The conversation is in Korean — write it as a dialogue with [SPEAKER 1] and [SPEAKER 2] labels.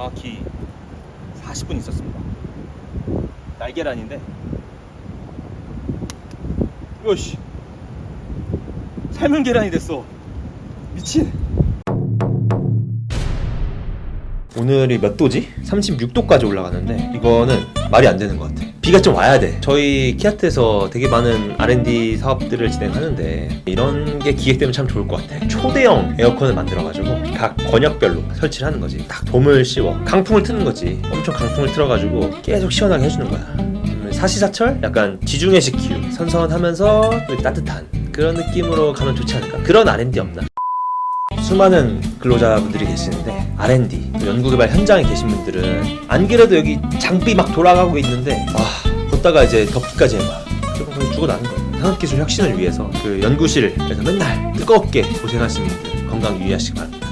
[SPEAKER 1] 정확히 40분 있었습니다. 날계란인데 요시 삶은 계란이 됐어. 미친. 오늘이 몇 도지? 36도까지 올라가는데 이거는 말이 안 되는 것 같아. 비가 좀 와야 돼. 저희 키아트에서 되게 많은 R&D 사업들을 진행하는데 이런 게 기획되면 참 좋을 것 같아. 초대형 에어컨을 만들어가지고 각 권역별로 설치를 하는 거지. 딱 돔을 씌워. 강풍을 트는 거지. 엄청 강풍을 틀어가지고 계속 시원하게 해주는 거야. 음, 사시사철? 약간 지중해식 기후. 선선하면서 또 따뜻한 그런 느낌으로 가면 좋지 않을까? 그런 R&D 없나? 수많은 근로자분들이 계시는데 R&D 또 연구개발 현장에 계신 분들은 안 그래도 여기 장비 막 돌아가고 있는데 와 걷다가 이제 덥기까지 해봐. 그럼 거의 죽어나는 거예요. 산업기술 혁신을 위해서 그 연구실에서 맨날 뜨겁게 고생하시는 분들 건강 유의하시기 바랍니다